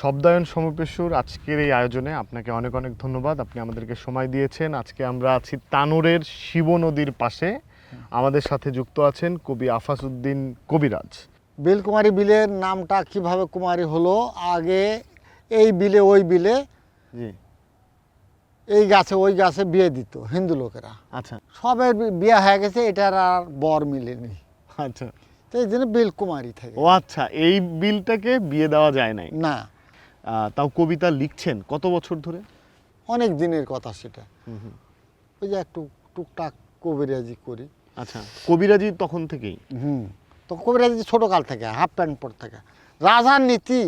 শব্দায়ন সমপেশুর আজকের এই আয়োজনে আপনাকে অনেক অনেক ধন্যবাদ। আপনি আমাদেরকে সময় দিয়েছেন। আজকে আমরা আছি তানোরের শিব নদীর পাশে। আমাদের সাথে যুক্ত আছেন কবি আফাসউদ্দিন কবিরাজ। বেলকুমারী বিলের নামটা কীভাবে কুমারী হলো? আগে এই বিলে ওই বিলে জি। এই গাছে ওই গাছে বিয়ে দিত হিন্দু লোকেরা। আচ্ছা। সবের বিয়ে হয়ে গেছে এটার আর বর মিলেনি। আচ্ছা। তো এই জন্য বেলকুমারী থাকে। ও আচ্ছা এই বিলটাকে বিয়ে দেওয়া যায় নাই? না। তাও কবিতা লিখছেন কত বছর ধরে? অনেক দিনের কথা সেটা। ওই যে একটু টুকটাক কবিরাজি করি। আচ্ছা কবিরাজি তখন থেকেই? হুম তো কবিরাজি ছোটো কাল থেকে হাফ প্যান্ট পর থেকে। রাজার নীতি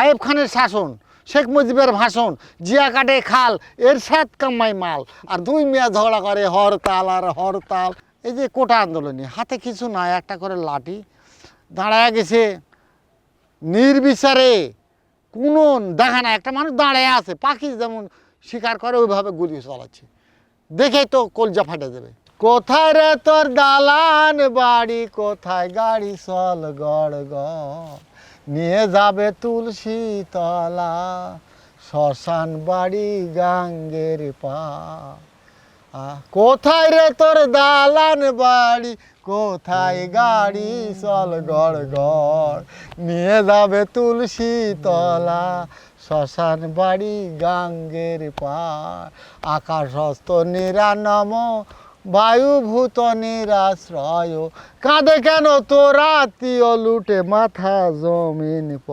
আয়েব খানের শাসন শেখ মুজিবের ভাষণ জিয়া কাটে খাল এর সাত কামাই মাল আর দুই মিয়া ঝগড়া করে হরতাল আর হরতাল। এই যে কোটা আন্দোলনী হাতে কিছু নাই একটা করে লাঠি দাঁড়ায় গেছে নির্বিচারে। কোনো দেখা না একটা মানুষ দাঁড়ায় আছে, পাখি যেমন শিকার করে, ওইভাবে গুলি চালাচ্ছে। দেখেই তো কলজা ফাটে যাবে। কোথায় রে তোর দালান বাড়ি? কোথায় গাড়ি চল গড় নিয়ে যাবে তুলসী তলা, শ্মশান বাড়ি গাঙ্গের পা। কোথায় রে তোর দালান বাড়ি? কোথায় গাড়ি চল গড় গড়? নিয়ে যাবে তুলসী তলা, শ্মশান বাড়ি গাঙ্গের পার। আকাশ হস্ত নিরানম, বায়ুভূত নিরাশ্রয়। কাঁদে কেন তোরা তিয় লুটে মাথা জমিন প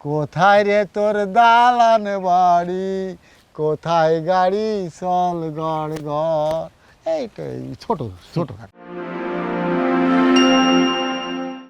কোথায় রে তোর দালান বাড়ি? কোথায় গাড়ি চল গড় গড় এইটাই ছোট ছোট